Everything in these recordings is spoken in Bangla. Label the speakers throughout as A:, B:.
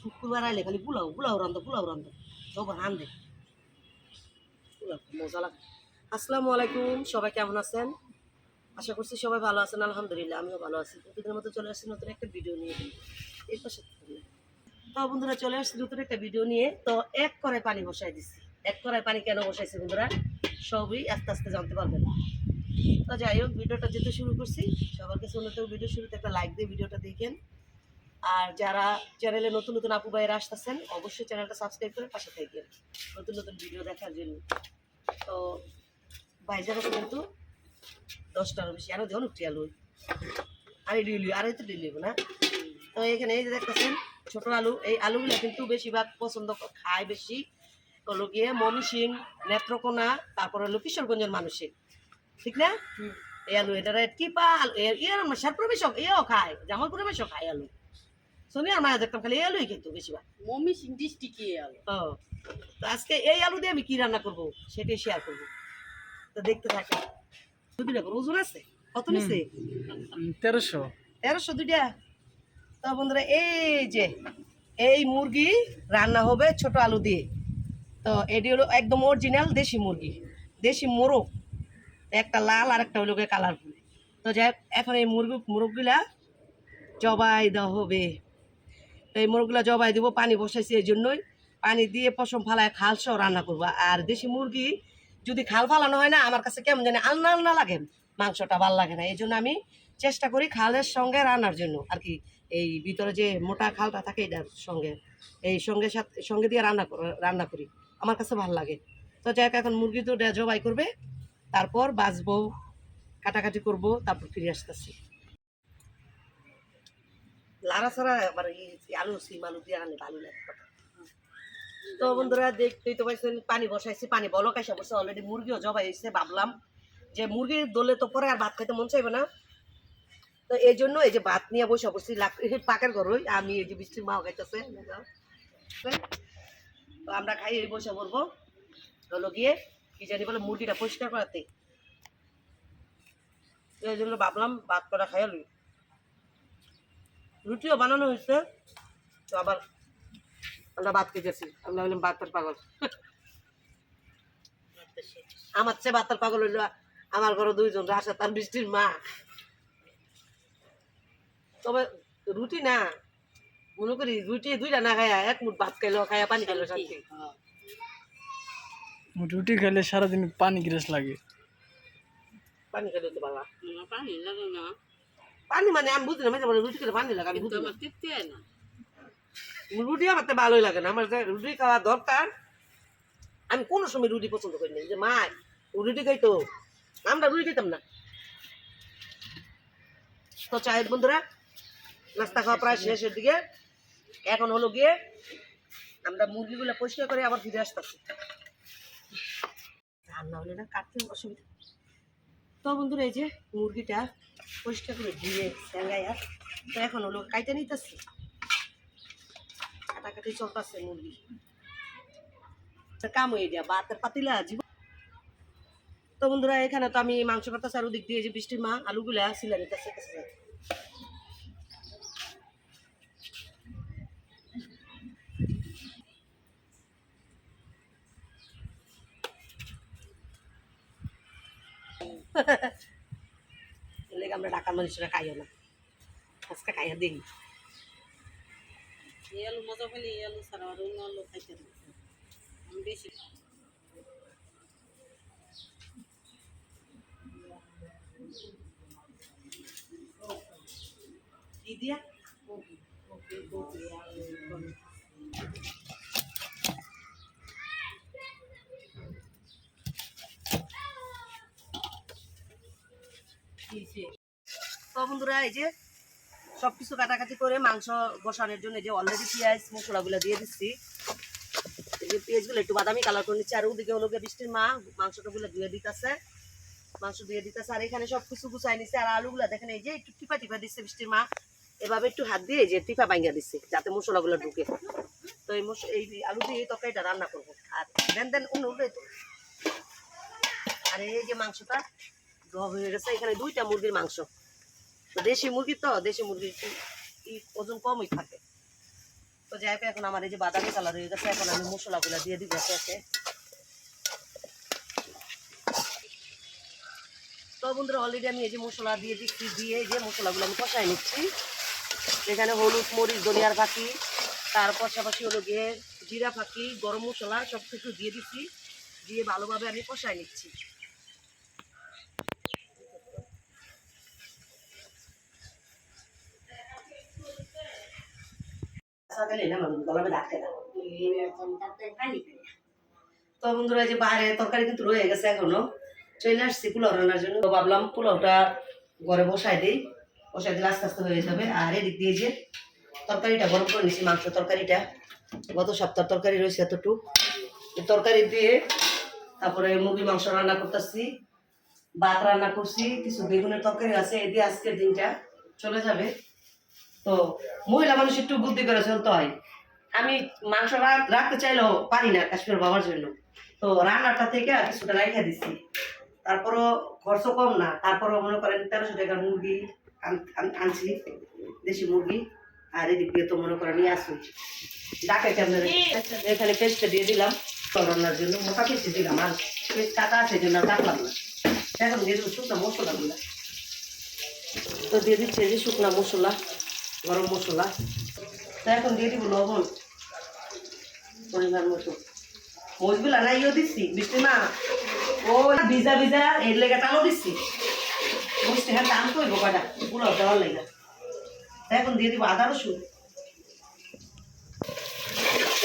A: শুক্রবার আইলে খালি পোলাও পোলাও রান্ধ পোলাও রান্ধ। সব পোলাও মজা লাগে। আসসালামু আলাইকুম সবাই কেমন আছেন? আশা করছি সবাই ভালো আছেন আলহামদুলিল্লাহ আমিও ভালো আছি। প্রতিদিনের মতো চলে আসছি নতুন একটা ভিডিও নিয়ে। এই পাশে তো বন্ধুরা চলে আসছি নতুন একটা ভিডিও নিয়ে। তো এক কড়াই পানি বসাই দিচ্ছি এক কড়াই পানি কেন বসাইছি বন্ধুরা? সবই আস্তে আস্তে জানতে পারবেন। তো যাই হোক ভিডিওটা যেতে শুরু করছি সবার কাছে করব, ভিডিও শুরুতে একটা লাইক দিয়ে ভিডিওটা দেখেন। আর যারা চ্যানেলে নতুন নতুন আপু ভাইয়েরা আসতেছেন অবশ্যই চ্যানেলটা সাবস্ক্রাইব করে পাশে থাকবেন। নতুন নতুন ভিডিও দেখার জন্য। তো আছে কিন্তু দশটারও বেশি আরও দেন উঠি আলু। আর ডিলি আর তো ডিলি না। তো এখানে এই যে দেখতেছেন ছোট আলু এই আলুগুলো কিন্তু বেশিরভাগ পছন্দ ক- খায় বেশি। হলো গিয়ে ময়মনসিং নেত্রকোনা তারপরে হলো কিশোরগঞ্জের মানুষের ঠিক না? এই আলু এটা টিপা আলু ইয়ার শেরপুর বেশক এও খায় জামালপুরে বেশক খায় আলু। শুনি আর মায়া দেখতাম খালি এই আলুই কিন্তু বেশিরভাগ।
B: মমি ডিস্ট্রিক্টে আলো।
A: ও তো আজকে এই আলু দিয়ে আমি কি রান্না করব সেটাই শেয়ার করব। তো দেখতে থাকেন দুদিন ওজন আছে? কত নিছে?
C: তেরোশো।
A: তেরোশো দুইটা। তো বন্ধুরা এই যে এই মুরগি রান্না হবে ছোট আলু দিয়ে। তো এটি হলো একদম অরিজিনাল দেশি মুরগি দেশি মোরগ। একটা লাল আর একটা হলো কালারফুল তো যাই হোক, এখন এই মুরগি মুরগগুলা জবাই দেওয়া হবে। এই মুরগগুলা জবাই দিব পানি বসাইছি এই জন্যই। পানি দিয়ে পশম ফালায় খাল সহ রান্না করব। আর দেশি মুরগি যদি খাল ফালানো হয় না আমার কাছে কেমন জানি আলনা আলনা লাগে। মাংসটা ভালো লাগে না। এই জন্য আমি চেষ্টা করি খালের সঙ্গে রান্নার জন্য। আর কি এই ভিতরে যে মোটা খালটা থাকে এটার সঙ্গে। এই সঙ্গে সাথে সঙ্গে দিয়ে রান্না রান্না করি। আমার কাছে ভালো লাগে। তো যাই হোক, এখন মুরগি তো জবাই করবে। তারপর বাঁচবো কাটাকাটি করব তারপর ফিরে আসতেছি। লাড়া ছাড়া আবার আলু, সিম আলু দিয়ে রান্না ভালো লাগে। তো বন্ধুরা দেখতেই তো পাইছেন পানি বসাইছি, পানি বলক এসে বসে অলরেডি মুরগিও জবাই হয়েছে ভাবলাম যে মুরগির দোলে তো পরে আর ভাত খাইতে মন চাইবে না। তো এই জন্য এই যে ভাত নিয়ে বসে লাক- পাকের ঘরই, আমি এই যে বৃষ্টির মাও খাইতেছে। তো আমরা খাই, এই বসে বলব হলো গিয়ে, কি জানি বলে, মুরগিটা পরিষ্কার করাতে। এই জন্য ভাবলাম, ভাত করা খাই লই। রুটিও বানানো হয়েছে। তো আবার আমরা ভাত খেতেছি। আমরা বললাম ভাতের পাগল। আমার চেয়ে ভাতের পাগল হইল আমার ঘরে দুইজন রাশা তার বৃষ্টির মা। তবে রুটি না মনে করি রুটি দুইটা না খায়া এক মুঠ ভাত খাইলো খায়া পানি খাইলো শান্তি।
C: রুটি খাইলে সারাদিন পানি গ্রেস লাগে।
A: পানি খাইলে তো বাবা
B: পানি লাগে না।
A: পানি মানে আমি বুঝি না মাঝে মাঝে রুটি খেলে পানি লাগে আমি বুঝি না।
B: আমার তৃপ্তি হয় না।
A: রুটি আমার তো ভালোই লাগে না আমার যে রুটি খাওয়া দরকার আমি কোনো সময় রুটি পছন্দ করি না যে মা রুটি খাইতো আমরা রুটি খেতাম না। তো চায়ের বন্ধুরা নাস্তা খাওয়া প্রায় শেষের দিকে এখন হলো গিয়ে আমরা মুরগিগুলো পরিষ্কার করে আবার ফিরে আসতেছি। রান্না হলে না কাটতে অসুবিধা। তো বন্ধুরা এই যে মুরগিটা পরিষ্কার করে ধুয়ে আর তো এখন হলো কাইতে নিতেছি। কাটাকাটি চলতেছে মুরগি। কাম হয়ে যা বাতের পাতিলা জীবন তো বন্ধুরা এখানে তো আমি মাংস পাতা চারুদিক দিয়ে যে বৃষ্টির মা আলুগুলা সিলা নিতেছে লেগে আমরা ঢাকার মানুষরা খাইও না। আজকে খাইয়া দিই
B: এই আলু মজা পেলে এই আলু ছাড়া আর অন্য আলু খাইতে না। আমি বেশি
A: কি তো বন্ধুরা, এই যে সবকিছু কাটাকাটি করে মাংস বসানোর জন্য যে অলরেডি পেঁয়াজ, মশলাগুলো দিয়ে দিচ্ছি। পেঁয়াজগুলো একটু বাদামি কালার করে নিচ্ছি। আর ওদিকে হলো বৃষ্টির মা মাংসটা গুলো ধুয়ে দিতেছে। মাংস ধুয়ে দিতেছে। আর এখানে সব কিছু গুছাই নিচ্ছে আর আলুগুলো দেখেন, এই যে একটু টিপা টিপা দিচ্ছে বৃষ্টির মা। এভাবে একটু হাত দিয়ে যে টিপা ভাঙ্গা দিচ্ছে, যাতে মশলাগুলো ঢুকে। তো এই মশ এই আলু দিয়ে তরকারিটা রান্না করব। আর দেন দেন অন্য আর এই যে মাংসটা ধোয়া হয়ে গেছে। এখানে দুইটা মুরগির মাংস। দেশি মুরগি তো, দেশি মুরগির ওজন কমই থাকে। তো যাই এখন আমার এই যে বাদামি কালার হয়ে গেছে, এখন আমি মশলাগুলো দিয়ে দিব একে তো বন্ধুরা অলরেডি আমি এই যে মশলা দিয়ে দিচ্ছি, দিয়ে যে মশলাগুলো আমি কষাই নিচ্ছি। এখানে হলুদ, মরিচ, ধনিয়ার ফাঁকি তার পাশাপাশি হলো গিয়ে জিরা ফাঁকি গরম মশলা সব কিছু দিয়ে দিচ্ছি, দিয়ে ভালোভাবে আমি কষাই নিচ্ছি। সকালে না মানে গলাবে ডাকতে না। তো বন্ধুরা যে বাইরে তরকারি কিন্তু রয়ে গেছে এখনও। চলে আসছি পোলাও রান্নার জন্য। ভাবলাম পোলাওটা ঘরে বসাই দিই। বসাই দিলে আস্তে আস্তে হয়ে যাবে। আর এদিক দিয়ে যে তরকারিটা গরম করে নিছি মাংস তরকারিটা। গত সপ্তাহ তরকারি রয়েছে এতটুকু। তরকারি দিয়ে তারপরে মুরগি মাংস রান্না করতেছি ভাত রান্না করছি কিছু বেগুনের তরকারি আছে। এই দিয়ে আজকের দিনটা চলে যাবে। তো মহিলা মানুষ একটু বুদ্ধি করে চলতে হয়। আমি মাংস রাখতে চাইলেও পারি না কাশ্মীর বাবার জন্য। তো রান্নাটা থেকে কিছুটা রাইখা দিচ্ছি তারপরও খরচ কম না। তারপরও মনে করেন তেরোশো টাকার মুরগি আন- আন- আনছি, দেশি মুরগি। আর এদিক দিয়ে তো মনে করেন নিয়ে আসুন ডাকে আপনার এখানে পেস্টটা দিয়ে দিলাম। রান্নার জন্য মোটা পেস্ট দিলাম। আর পেস্ট কাটা আছে জন্য রাখলাম না। এখন দিয়ে দেবো শুকনো মশলাগুলো। তো দিয়ে দিচ্ছি যে শুকনো মশলা। গরম মশলা। তো এখন দিয়ে দিব লবণ। পরিমাণ মতো। মরিচগুলা না ইয়ে দিচ্ছি বুঝতে না ও ভিজা ভিজা এর লেগে টানো দিচ্ছি বুঝতে হ্যাঁ দাম তো বোকাটা পুলাও দেওয়ার লেগে। তো এখন দিয়ে দিব আদা রসুন।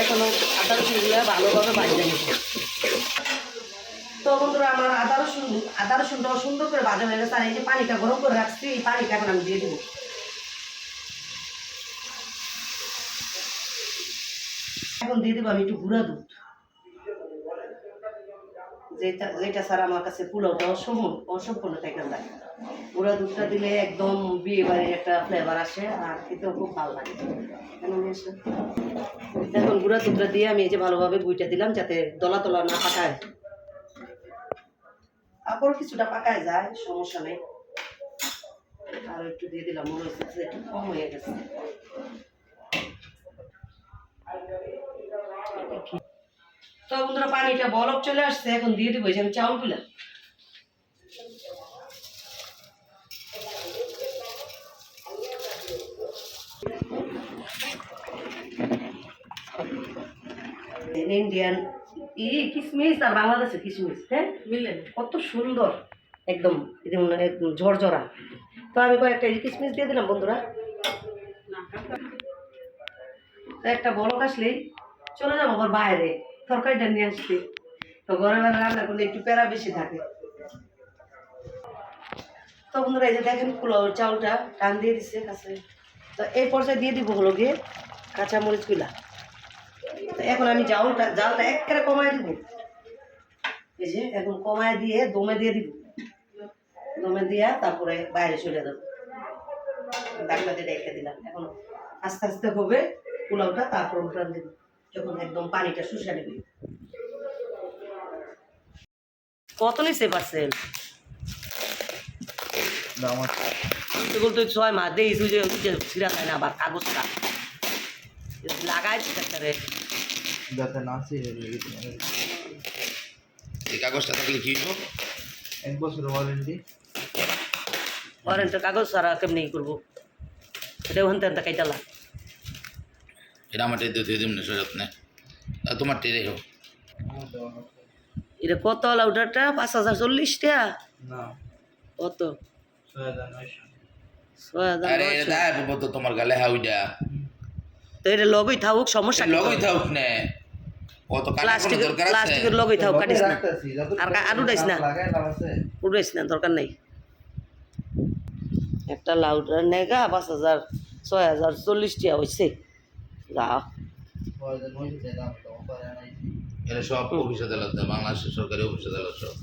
A: এখন আদা রসুনগুলো ভালোভাবে বাজিয়ে নিব। তো বন্ধুরা, আমার আদা রসুন, আদা রসুনটাও সুন্দর করে ভাজা হয়ে গেছে। আর এই যে পানিটা গরম করে রাখছি, এই পানিটা এখন আমি দিয়ে দিব। এখন দিয়ে দেবো, আমি একটু গুঁড়া দুধ। যেটা যেটা স্যার আমার কাছে পোলাওটা অসম্পূর্ণ অসম্পূর্ণ থেকে যায় গুঁড়া দুধটা দিলে একদম বিয়ে বাড়ির একটা ফ্লেভার আসে আর খেতেও খুব ভালো লাগে? এখন গুঁড়া দুধটা দিয়ে আমি এই যে ভালোভাবে গুইটা দিলাম যাতে দলা তলা না পাকায়। তারপর কিছুটা পাকায় যায়, সমস্যা নেই। আর একটু দিয়ে দিলাম মনে হচ্ছে একটু কম হয়ে গেছে। তো বন্ধুরা পানিটা বরফ চলে আসছে এখন দিয়ে দিব আমি চাউলগুলা। ইন্ডিয়ান ই কিশমিশ আর বাংলাদেশের কিশমিশ হ্যাঁ?
B: মিলে
A: কত সুন্দর একদম একদম ঝরঝরা। তো আমি কয়েকটা কিশমিশ দিয়ে দিলাম বন্ধুরা। একটা বলক আসলেই চলে যাব আবার বাইরে। তরকারিটা নিয়ে আসছি তো ঘরে রান্না করলে একটু প্যারা বেশি থাকে। তো বন্ধুরা, এই যে দেখেন পোলাও চাউলটা টান দিয়ে দিচ্ছে কাছে। তো এই পর্যায়ে দিয়ে দিব হলো গিয়ে কাঁচা মরিচগুলা তো এখন আমি জালটা জালটা একেবারে কমায় দিব। এই যে এখন কমায় দিয়ে দমে দিয়ে দিব। দমে দিয়া তারপরে বাইরে চলে যাব। ডাকনাতে রেখে দিলাম। এখন আস্তে আস্তে হবে পোলাওটা, তারপর উঠান দেব যখন একদম পানিটা শুষে নেবে কত নিচ্ছে পার্সেল এগুলো তো ছয় মাস দেই তুই যে ছিঁড়া না আবার কাগজটা। লাগাইছি একটা রে।
D: যাতে না ছিঁড়ে
E: এই কাগজটা থাকলে কি
D: এক বছর ওয়ারেন্টি
A: ওয়ারেন্টের কাগজ সারা কেমনি করব? এটা ওখান থেকে কাইটালা
E: এটা আমার টেতে দিয়ে দিম না সযত্নে আর তোমার টেরে হোক
A: এটা কত লাউডারটা পাঁচ হাজার চল্লিশ টাকা
D: না।
A: কত?
D: ছয় হাজার নয়শো।
A: ছয় হাজার
E: আরে
A: নয়শো।
E: এটা দায় তো তোমার গালে হাউইটা
A: তো এটা লগই থাকুক সমস্যা
E: লগই থাকুক নে। কত কাটা কোনো
A: প্লাস্টিকের প্লাস্টিকের লগই থাকুক কাটিস না। আর আর উঠাইস না।
D: লাগাই লাভ আছে।
A: উঠাইস না দরকার নেই। একটা লাউডার নেগা পাঁচ হাজার ছয় হাজার চল্লিশ টাকা হয়েছে
D: আনাইছি
E: এটা সব অফিস আদালত বাংলাদেশের সরকারি অফিস আদালত সব।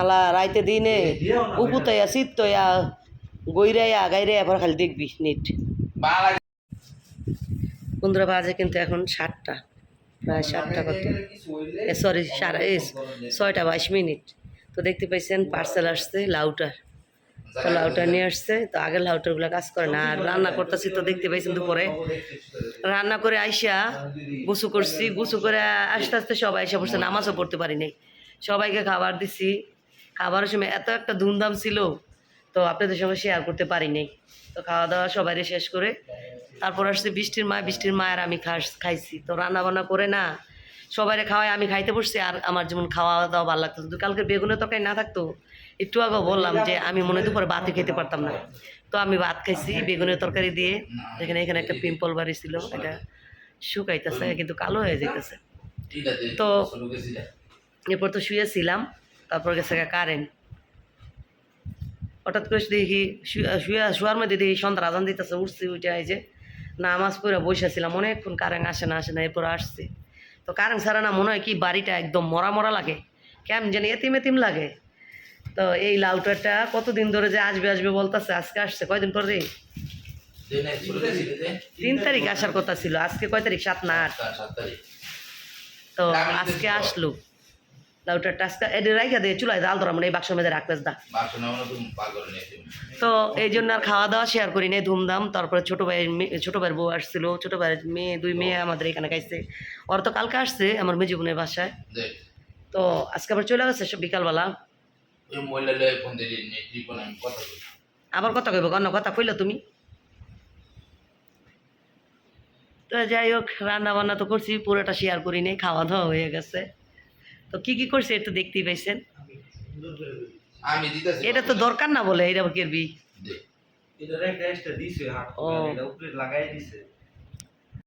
A: আলা রাইতে দিনে উপুতাইয়া শীতয়া গইরাইয়া গাইরাইয়া আবার খালি দেখবি নিট।
E: বাংলা
A: বন্ধুরা বাজে কিন্তু এখন সাতটা প্রায় সাতটা কত?
D: কিছু
A: সরি সাড়ে ছয়টা বাইশ মিনিট। তো দেখতে পাইছেন পার্সেল আসছে লাউটার। তো লাউটা নিয়ে আসছে তো আগের লাউটাগুলো কাজ করে না। আর রান্না করতেছি তো দেখতে পাইছেন দুপুরে। রান্না করে আইসা গুছু করছি গুছু করে আস্তে আস্তে সবাই এসে পড়ছে নামাজও পড়তে পারি নাই। সবাইকে খাবার দিছি। খাবারের সময় এত একটা ধুমধাম ছিল তো আপনাদের সঙ্গে শেয়ার করতে পারি নাই। তো খাওয়া দাওয়া সবাই শেষ করে তারপর আসছে বৃষ্টির মা বৃষ্টির মায়ের আমি খাস- খাইছি। তো রান্না বান্না করে না সবাইরে খাওয়াই আমি খাইতে বসছি আর আমার যেমন খাওয়া দাওয়া ভালো লাগতো কিন্তু কালকে বেগুনের তরকারি না থাকতো। একটু আগে বললাম যে আমি মনে দুপুরে ভাতই খেতে পারতাম না। তো আমি ভাত খাইছি বেগুনের তরকারি দিয়ে। এখানে এখানে একটা পিম্পল বাড়ি ছিল এটা শুকাইতেছে কিন্তু কালো হয়ে যেতেছে
E: ঠিক আছে
A: তো-। এরপর তো শুয়েছিলাম তারপর গেছে কারেন্ট হঠাৎ করে দেখি শুয়ে শুয়ে শোয়ার মধ্যে দেখি সন্ধ্যা আজান দিতেছে উঠছি উঠে এই যে নামাজ পড়ে বসেছিলাম অনেকক্ষণ কারেন্ট আসে না আসে না এরপর আসছে। তো কারণ সারা না মনে হয় কি বাড়িটা একদম মরা মরা লাগে। কেমন জানি এতিম এতিম লাগে। তো এই লাউটারটা কতদিন ধরে যে আসবে আসবে বলতেছে আজকে আসছে। কয়দিন পরে
E: রে,
A: তিন তারিখ আসার কথা ছিল। আজকে কয় তারিখ? সাত না আট। তো আজকে আসলো লাউটারটা আজকে এটা রাইখা দিয়ে চুলাই জাল ধরা মানে এই বাক্সের মধ্যে রাখবেস দা। তো এই জন্য আর খাওয়া দাওয়া শেয়ার করি নাই ধুমধাম। তারপরে ছোটো ভাইয়ের ছোটো ভাইয়ের বউ আসছিল ছোটো ভাইয়ের মেয়ে দুই মেয়ে আমাদের এখানে খাইছে। ওর তো কালকে আসছে আমার মেজি বোনের বাসায়। তো আজকে আবার চলে গেছে সব বিকালবেলা।
E: দিলি।
A: আবার কথা কইব অন্য কথা কইলো তুমি? তো যাই হোক রান্না বান্না তো করছি পুরোটা শেয়ার করি নাই খাওয়া দাওয়া হয়ে গেছে। তো কি কি করছে একটু দেখতেই পাইছেন? এটা তো দরকার না বলে এটা কেরবি
E: দেখ,
D: এটার একটা এক্সট্রা দিছে হাত
A: ও।
D: লাগাই দিছে।